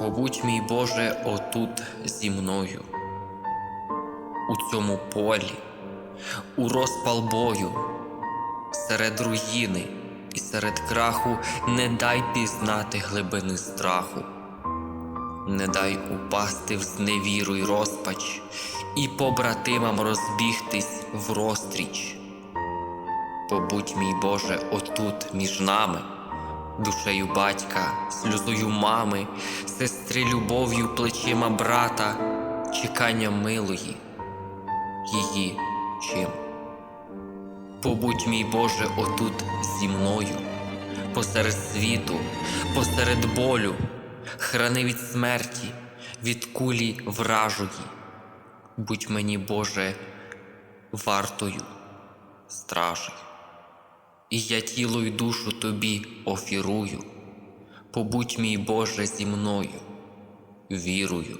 Побудь, мій Боже, отут зі мною, у цьому полі, у розпал бою, серед руїни і серед краху не дай пізнати глибини страху, не дай упасти в зневіру й розпач, і побратимам розбігтись в розстріч. Побудь, мій Боже, отут між нами, душею батька, сльозою мами, сестри любов'ю, плечима брата, чеканням милої, її чим. Побудь, мій Боже, отут зі мною, посеред світу, посеред болю, храни від смерті, від кулі вражої. Будь мені, Боже, вартою, стражею. І я тіло й душу тобі офірую. Побудь, мій Боже, зі мною, вірую.